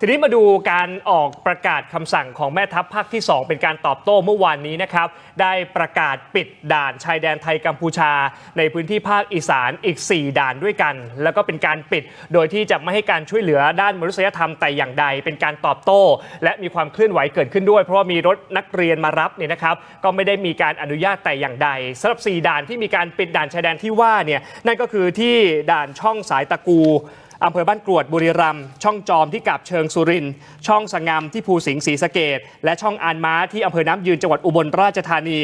ทีนี้มาดูการออกประกาศคำสั่งของแม่ทัพภาคที่ 2 เป็นการตอบโต้เมื่อวานนี้นะครับ ได้ประกาศปิดด่านชายแดนไทยกัมพูชา ในพื้นที่ภาคอีสานอีก 4 ด่านด้วยกัน แล้วก็เป็นการปิด โดยที่จะไม่ให้การช่วยเหลือด้านมนุษยธรรมแต่อย่างใด เป็นการตอบโต้ และมีความเคลื่อนไหวเกิดขึ้นด้วย เพราะว่ามีรถนักเรียนมารับเนี่ยนะครับ ก็ไม่ได้มีการอนุญาตแต่อย่างใดสำหรับ 4 ด่านที่มีการปิดด่านชายแดนที่ว่าเนี่ยนั่นก็คือที่ด่านช่องสายตะกู อำเภอบ้านกรวดบุรีรัมย์ช่องจอมที่กาบเชิงสุรินทร์ช่องสงามที่ภูสิงห์ศรีสะเกดและช่องอานม้าที่อำเภอน้ำยืนจังหวัดอุบลราชธานี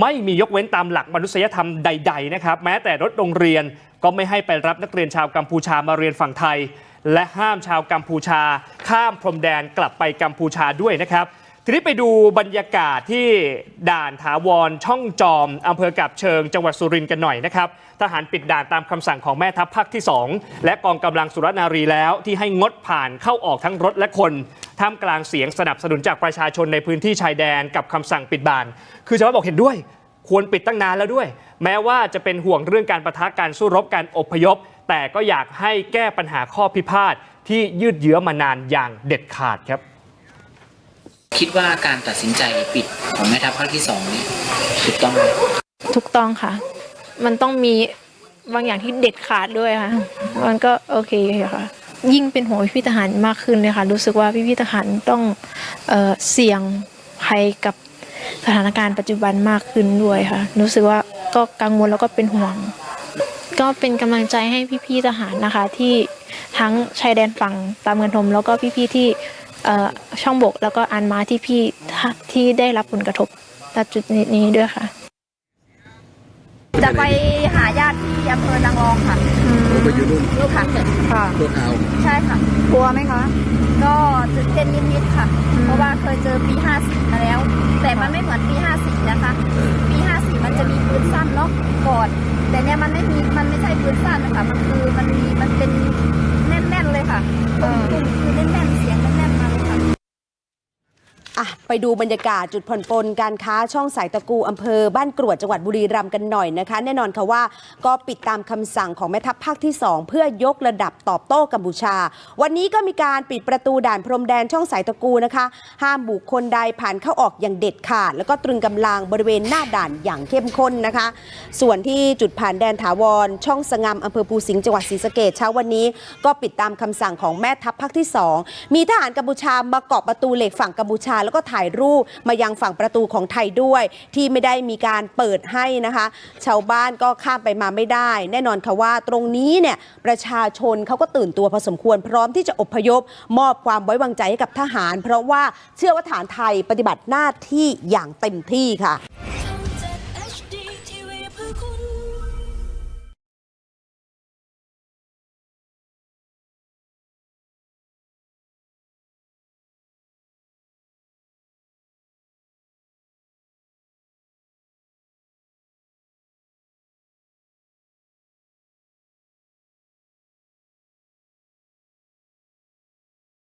ไม่มียกเว้นตามหลักมนุษยธรรมใด ๆ นะครับ แม้แต่รถโรงเรียนก็ไม่ให้ไปรับนักเรียนชาวกัมพูชามาเรียนฝั่งไทย และห้ามชาวกัมพูชา ข้ามพรมแดนกลับไปกัมพูชาด้วยนะครับ ทีนี้ไปดูบรรยากาศที่ด่านถาวรช่องจอมอำเภอกับเชิงจังหวัดสุรินทร์กันหน่อยนะครับทหารปิดด่านตามคำสั่งของแม่ทัพภาคที่ 2 และกองกำลังสุรนารีแล้วที่ให้งดผ่านเข้าออกทั้งรถและคนท่ามกลางเสียงสนับสนุนจากประชาชนในพื้นที่ชายแดนกับคำสั่งปิดด่าน คือชาวบ้านบอกเห็นด้วย ควรปิดตั้งนานแล้วด้วย แม้ว่าจะเป็นห่วงเรื่องการประทะการสู้รบการอพยพ แต่ก็อยากให้แก้ปัญหาข้อพิพาทที่ยืดเยื้อมานานอย่างเด็ดขาดครับ คิดว่าการตัดสินใจปิดของแม่ทัพภาคที่สองนี่ถูกต้องไหมถูกต้องค่ะ มันต้องมีบางอย่างที่เด็ดขาดด้วยค่ะ มันก็โอเคค่ะ ยิ่งเป็นหัวพี่ทหารมากขึ้นเลยค่ะ รู้สึกว่าพี่ๆทหารต้องเออเสี่ยงภัยกับสถานการณ์ปัจจุบันมากขึ้นด้วยค่ะ รู้สึกว่าก็กังวลแล้วก็เป็นห่วง ก็เป็นกำลังใจให้พี่ๆทหารนะคะ ที่ทั้งชายแดนฝั่งตามเงินทมแล้วก็พี่ๆที่เอ่ ช่องบกแล้วก็อันมาที่พี่ที่ได้รับผลกระทบณจุดนี้ด้วยค่ะ จะไปหาญาติที่อำเภอนางรองค่ะเราไปอยู่นู่นลูกค่ะค่ะตัวขาวใช่ค่ะ กลัวไหมคะ ก็ตื่นเต้นนิดๆค่ะ เพราะว่าเคยเจอปี54มาแล้ว แต่มันไม่เหมือนปี 54 นะคะ ปี 54 มันจะมีปืนสั้นเนาะก่อน แต่เนี้ยมันไม่มี มันไม่ใช่ปืนสั้นนะคะ มันคือมันมี มันเป็นแน่นๆเลยค่ะตุ้มๆคือแน่นๆ เสียงแน่นๆมาเลยค่ะ อะ ไปดูบรรยากาศจุดผ่อนปลนการค้าช่องสายตะกูอำเภอบ้านกรวดจังหวัดบุรีรัมย์กันหน่อยนะคะ แน่นอนค่ะว่าก็ปิดตามคำสั่งของแม่ทัพภาคที่ 2 เพื่อยกระดับตอบโต้กัมพูชา วันนี้ก็มีการปิดประตูด่านพรมแดนช่องสายตะกูนะคะ ห้ามบุคคลใดผ่านเข้าออกอย่างเด็ดขาด แล้วก็ตรึงกำลังบริเวณหน้าด่านอย่างเข้มข้นนะคะ ส่วนที่จุดผ่านแดนถาวร ช่องสงามอำเภอภูสิงห์จังหวัดศรีสะเกดเช้าวันนี้ ก็ปิดตามคำสั่งของแม่ทัพภาคที่ 2 มีทหารกัมพูชามาเกาะประตูเหล็กฝั่งกัมพูชาแล้วก็ถ่ายรูปมายังฝั่งประตูของไทยด้วยที่ไม่ได้มีการเปิดให้นะคะ ชาวบ้านก็ข้ามไปมาไม่ได้ แน่นอนค่ะว่าตรงนี้เนี่ยประชาชนเขาก็ตื่นตัวพอสมควรพร้อมที่จะอพยพ มอบความไว้วางใจให้กับทหาร เพราะว่าเชื่อว่าฐานไทยปฏิบัติหน้าที่อย่างเต็มที่ค่ะ